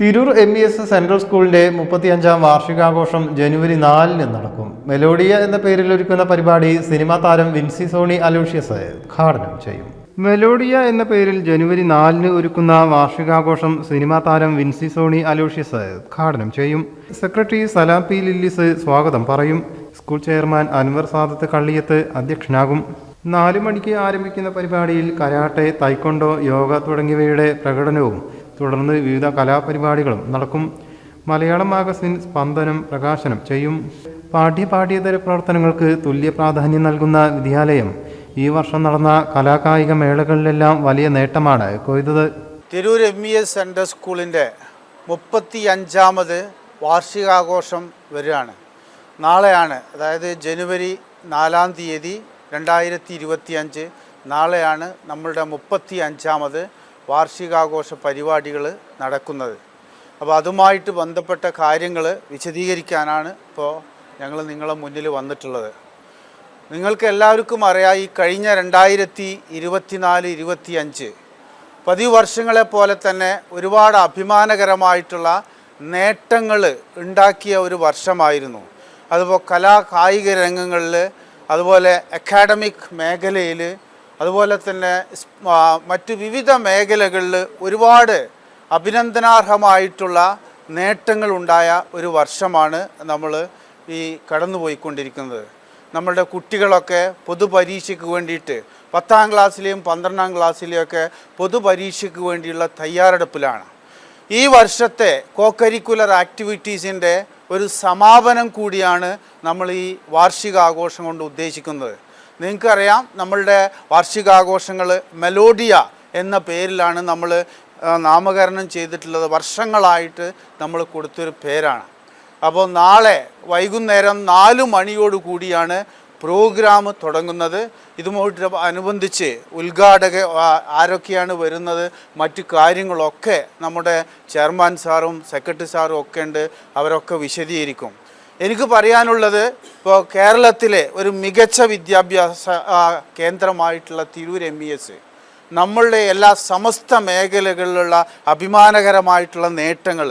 Tirur M E S central സ്കൂളിന്റെ മുപ്പത്തിയഞ്ചാം വാർഷികാഘോഷം ജനുവരി നാലിന് നടക്കും. മെലോഡിയ എന്ന പേരിൽ ഒരുക്കുന്ന പരിപാടി സിനിമാ താരം വിൻസി സോണി അലൂഷ്യസ് ഉദ്ഘാടനം ചെയ്യും. മെലോഡിയ എന്ന പേരിൽ ജനുവരി നാലിന് ഒരുക്കുന്ന വാർഷികാഘോഷം സിനിമാ താരം വിൻസി സോണി അലൂഷ്യസ് ഉദ്ഘാടനം ചെയ്യും. സെക്രട്ടറി സലാം പി ലില്ലിസ് സ്വാഗതം പറയും. സ്കൂൾ ചെയർമാൻ അൻവർ സാദത്ത് കള്ളിയത്ത് അധ്യക്ഷനാകും. നാലു മണിക്ക് ആരംഭിക്കുന്ന പരിപാടിയിൽ കരാട്ടെ തൈക്കൊണ്ടോ യോഗ തുടങ്ങിയവയുടെ പ്രകടനവും തുടർന്ന് വിവിധ കലാപരിപാടികളും നടക്കും. മലയാള മാഗസിൻ സ്പന്ദനം പ്രകാശനം ചെയ്യും. പാഠ്യ പാഠ്യേതര പ്രവർത്തനങ്ങൾക്ക് തുല്യ പ്രാധാന്യം നൽകുന്ന വിദ്യാലയം. ഈ വർഷം നടന്ന കലാകായിക മേളകളിലെല്ലാം വലിയ നേട്ടമാണ് കൊയ്തത്. Tirur M E S central സ്കൂളിന്റെ മുപ്പത്തി അഞ്ചാമത് വാർഷികാഘോഷം വരികയാണ്. നാളെയാണ് അതായത് ജനുവരി നാലാം തീയതി രണ്ടായിരത്തി ഇരുപത്തി അഞ്ച് നാളെയാണ് നമ്മളുടെ മുപ്പത്തി അഞ്ചാമത് വാർഷികാഘോഷ പരിപാടികൾ നടക്കുന്നത്. അപ്പോൾ അതുമായിട്ട് ബന്ധപ്പെട്ട കാര്യങ്ങൾ വിശദീകരിക്കാനാണ് ഇപ്പോൾ ഞങ്ങൾ നിങ്ങളെ മുന്നിൽ വന്നിട്ടുള്ളത്. നിങ്ങൾക്ക് എല്ലാവർക്കും അറിയാം ഈ കഴിഞ്ഞ രണ്ടായിരത്തി ഇരുപത്തിനാല് ഇരുപത്തി അഞ്ച് പതിവ് വർഷങ്ങളെ പോലെ തന്നെ ഒരുപാട് അഭിമാനകരമായിട്ടുള്ള നേട്ടങ്ങൾ ഉണ്ടാക്കിയ ഒരു വർഷമായിരുന്നു. അതുപോലെ കലാ കായിക രംഗങ്ങളിൽ അതുപോലെ അക്കാഡമിക് മേഖലയിൽ അതുപോലെ തന്നെ മറ്റ് വിവിധ മേഖലകളിൽ ഒരുപാട് അഭിനന്ദനാർഹമായിട്ടുള്ള നേട്ടങ്ങൾ ഉണ്ടായ ഒരു വർഷമാണ് നമ്മൾ ഈ കടന്നുപോയിക്കൊണ്ടിരിക്കുന്നത്. നമ്മളുടെ കുട്ടികളൊക്കെ പൊതുപരീക്ഷയ്ക്ക് വേണ്ടിയിട്ട് പത്താം ക്ലാസ്സിലെയും പന്ത്രണ്ടാം ക്ലാസ്സിലെയും ഒക്കെ പൊതുപരീക്ഷയ്ക്ക് വേണ്ടിയുള്ള തയ്യാറെടുപ്പിലാണ്. ഈ വർഷത്തെ കോക്കരിക്കുലർ ആക്ടിവിറ്റീസിന്റെ ഒരു സമാപനം കൂടിയാണ് നമ്മൾ ഈ വാർഷികാഘോഷം കൊണ്ട് ഉദ്ദേശിക്കുന്നത്. നിങ്ങൾക്കറിയാം നമ്മളുടെ വാർഷികാഘോഷങ്ങൾ മെലോഡിയ എന്ന പേരിലാണ് നമ്മൾ നാമകരണം ചെയ്തിട്ടുള്ളത്. വർഷങ്ങളായിട്ട് നമ്മൾ കൊടുത്തൊരു പേരാണ്. അപ്പോൾ നാളെ വൈകുന്നേരം നാല് മണിയോടുകൂടിയാണ് പ്രോഗ്രാം തുടങ്ങുന്നത്. ഇതുമായിട്ട് അനുബന്ധിച്ച് ഉദ്ഘാടക ആരൊക്കെയാണ് വരുന്നത് മറ്റു കാര്യങ്ങളൊക്കെ നമ്മുടെ ചെയർമാൻ സാറും സെക്രട്ടറി സാറും ഒക്കെ ഉണ്ട്. അവരൊക്കെ വിശദീകരിക്കും. എനിക്ക് പറയാനുള്ളത് ഇപ്പോൾ കേരളത്തിലെ ഒരു മികച്ച വിദ്യാഭ്യാസ കേന്ദ്രമായിട്ടുള്ള തിരൂർ എം ഇ എസ് നമ്മളുടെ എല്ലാ സമസ്ത മേഖലകളിലുള്ള അഭിമാനകരമായിട്ടുള്ള നേട്ടങ്ങൾ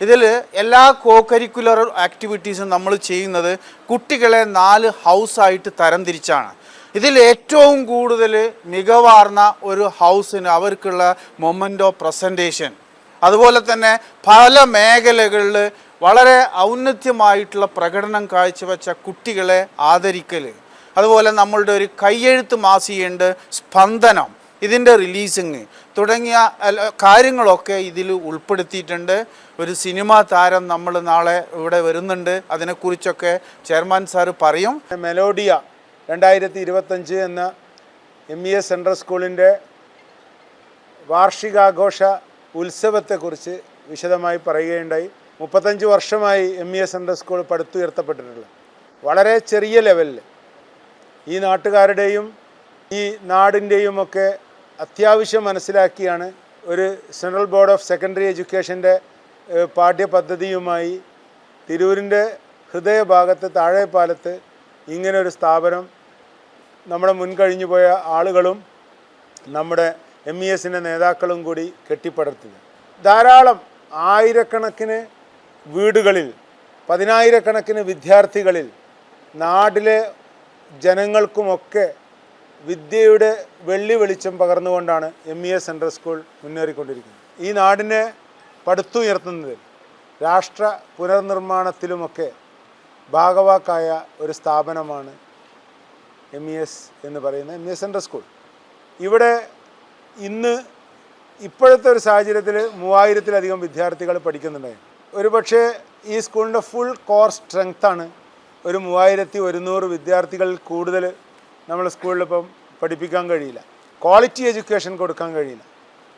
ഇതിൽ എല്ലാ കോ കരിക്കുലർ ആക്ടിവിറ്റീസും നമ്മൾ ചെയ്യുന്നത് കുട്ടികളെ നാല് ഹൗസായിട്ട് തരംതിരിച്ചാണ്. ഇതിൽ ഏറ്റവും കൂടുതൽ മികവാർന്ന ഒരു ഹൗസിന് അവർക്കുള്ള മൊമെന്റ് പ്രസന്റേഷൻ അതുപോലെ തന്നെ പല മേഖലകളിൽ വളരെ ഔന്നത്യമായിട്ടുള്ള പ്രകടനം കാഴ്ചവെച്ച കുട്ടികളെ ആദരിക്കൽ അതുപോലെ നമ്മളുടെ ഒരു കയ്യെഴുത്ത് മാസികയുണ്ട് സ്പന്ദനം ഇതിന്റെ റിലീസിങ് തുടങ്ങിയ കാര്യങ്ങളൊക്കെ ഇതിൽ ഉൾപ്പെടുത്തിയിട്ടുണ്ട്. ഒരു സിനിമാ താരം നമ്മൾ നാളെ ഇവിടെ വരുന്നുണ്ട്. അതിനെക്കുറിച്ചൊക്കെ ചെയർമാൻ സാർ പറയും. മെലോഡിയ രണ്ടായിരത്തി ഇരുപത്തഞ്ച് എന്ന എം ഇ എസ് സെൻട്രൽ സ്കൂളിന്റെ വാർഷികാഘോഷ ഉത്സവത്തെക്കുറിച്ച് വിശദമായി പറയുകയുണ്ടായി. മുപ്പത്തഞ്ച് വർഷമായി M E S central school പടുത്തുയർത്തപ്പെട്ടിട്ടുള്ളത്. വളരെ ചെറിയ ലെവലിൽ ഈ നാട്ടുകാരുടെയും ഈ നാടിന്റെയും ഒക്കെ അത്യാവശ്യം മനസ്സിലാക്കിയാണ് ഒരു സെൻട്രൽ ബോർഡ് ഓഫ് സെക്കൻഡറി എഡ്യൂക്കേഷന്റെ പാഠ്യപദ്ധതിയുമായി തിരൂരിന്റെ ഹൃദയഭാഗത്ത് താഴെപ്പാലത്ത് ഇങ്ങനൊരു സ്ഥാപനം നമ്മുടെ മുൻകഴിഞ്ഞു പോയ ആളുകളും നമ്മുടെ എം ഇ എസിന്റെ നേതാക്കളും കൂടി കെട്ടിപ്പടർത്തിയത് ധാരാളം ആയിരക്കണക്കിന് വീടുകളിൽ പതിനായിരക്കണക്കിന് വിദ്യാർത്ഥികളിൽ നാട്ടിലെ ജനങ്ങൾക്കുമൊക്കെ വിദ്യയുടെ വെള്ളി വെളിച്ചം പകർന്നുകൊണ്ടാണ് M E S central school മുന്നേറിക്കൊണ്ടിരിക്കുന്നത്. ഈ നാടിനെ പടുത്തുയർത്തുന്നതിൽ രാഷ്ട്ര പുനർനിർമ്മാണത്തിലുമൊക്കെ ഭാഗവാക്കായ ഒരു സ്ഥാപനമാണ് എം ഇ എസ് എന്ന് പറയുന്ന M E S central school ഇവിടെ ഇന്ന് ഇപ്പോഴത്തെ ഒരു സാഹചര്യത്തിൽ മൂവായിരത്തിലധികം വിദ്യാർത്ഥികൾ പഠിക്കുന്നുണ്ടായിരുന്നു. ഒരു പക്ഷേ ഈ സ്കൂളിന്റെ ഫുൾ കോർ സ്ട്രെങ്ത്താണ് ഒരു മൂവായിരത്തി ഒരുന്നൂറ് വിദ്യാർത്ഥികളിൽ കൂടുതൽ നമ്മൾ സ്കൂളിലിപ്പം പഠിപ്പിക്കാൻ കഴിയില്ല. ക്വാളിറ്റി എഡ്യൂക്കേഷൻ കൊടുക്കാൻ കഴിയില്ല.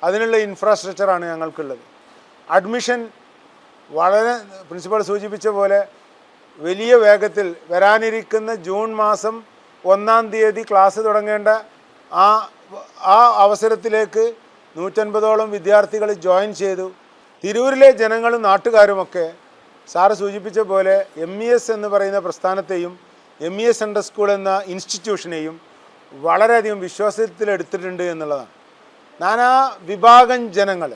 അതിനുള്ള ഇൻഫ്രാസ്ട്രക്ചറാണ് ഞങ്ങൾക്കുള്ളത്. അഡ്മിഷൻ വളരെ പ്രിൻസിപ്പൾ സൂചിപ്പിച്ച പോലെ വലിയ വേഗത്തിൽ വരാനിരിക്കുന്ന ജൂൺ മാസം ഒന്നാം തീയതി ക്ലാസ് തുടങ്ങേണ്ട ആ ആ അവസരത്തിലേക്ക് നൂറ്റൻപതോളം വിദ്യാർത്ഥികൾ ജോയിൻ ചെയ്തു. തിരൂരിലെ ജനങ്ങളും നാട്ടുകാരുമൊക്കെ സാറ് സൂചിപ്പിച്ച പോലെ എം ഇ എസ് എന്ന് പറയുന്ന പ്രസ്ഥാനത്തെയും M E S central school എന്ന ഇൻസ്റ്റിറ്റ്യൂഷനെയും വളരെയധികം വിശ്വാസത്തിലെടുത്തിട്ടുണ്ട് എന്നുള്ളതാണ്. നാനാ വിഭാഗം ജനങ്ങൾ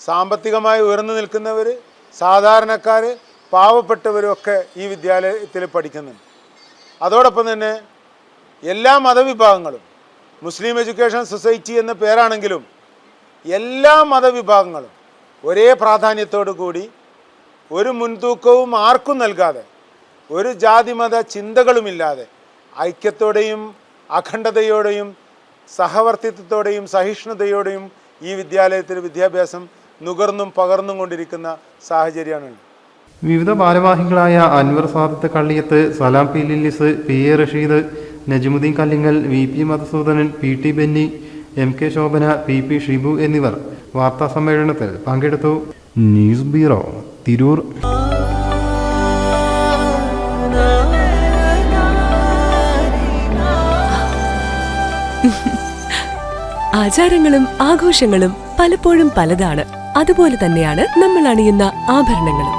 സാമ്പത്തികമായി ഉയർന്നു നിൽക്കുന്നവർ സാധാരണക്കാർ പാവപ്പെട്ടവരൊക്കെ ഈ വിദ്യാലയത്തിൽ പഠിക്കുന്നുണ്ട്. അതോടൊപ്പം തന്നെ എല്ലാ മതവിഭാഗങ്ങളും മുസ്ലിം എഡ്യൂക്കേഷൻ സൊസൈറ്റി എന്ന പേരാണെങ്കിലും എല്ലാ മതവിഭാഗങ്ങളും ഒരേ പ്രാധാന്യത്തോടു കൂടി ഒരു മുൻതൂക്കവും ആർക്കും നൽകാതെ ഒരു ജാതിമത ചിന്തകളുമില്ലാതെ ഐക്യത്തോടെയും അഖണ്ഡതയോടെയും സഹവർത്തിത്വത്തോടെയും സഹിഷ്ണുതയോടെയും ഈ വിദ്യാലയത്തിൽ വിദ്യാഭ്യാസം നുകർന്നും പകർന്നും കൊണ്ടിരിക്കുന്ന സാഹചര്യമാണ് വിവിധ ഭാരവാഹികളായ Anwar Sadath Kalliyath Salam P Lillis P A Rasheed Najmuddeen Kallingal V P Madhusoodanan P T Benny M K Shobhana P P Shibu എന്നിവർ വാർത്താ സമ്മേളനത്തിൽ പങ്കെടുത്തു ന്യൂസ് ബ്യൂറോ തിരൂർ. ആചാരങ്ങളും ആഘോഷങ്ങളും പലപ്പോഴും പലതാണ്. അതുപോലെ തന്നെയാണ് നമ്മൾ അണിയുന്ന ആഭരണങ്ങളും.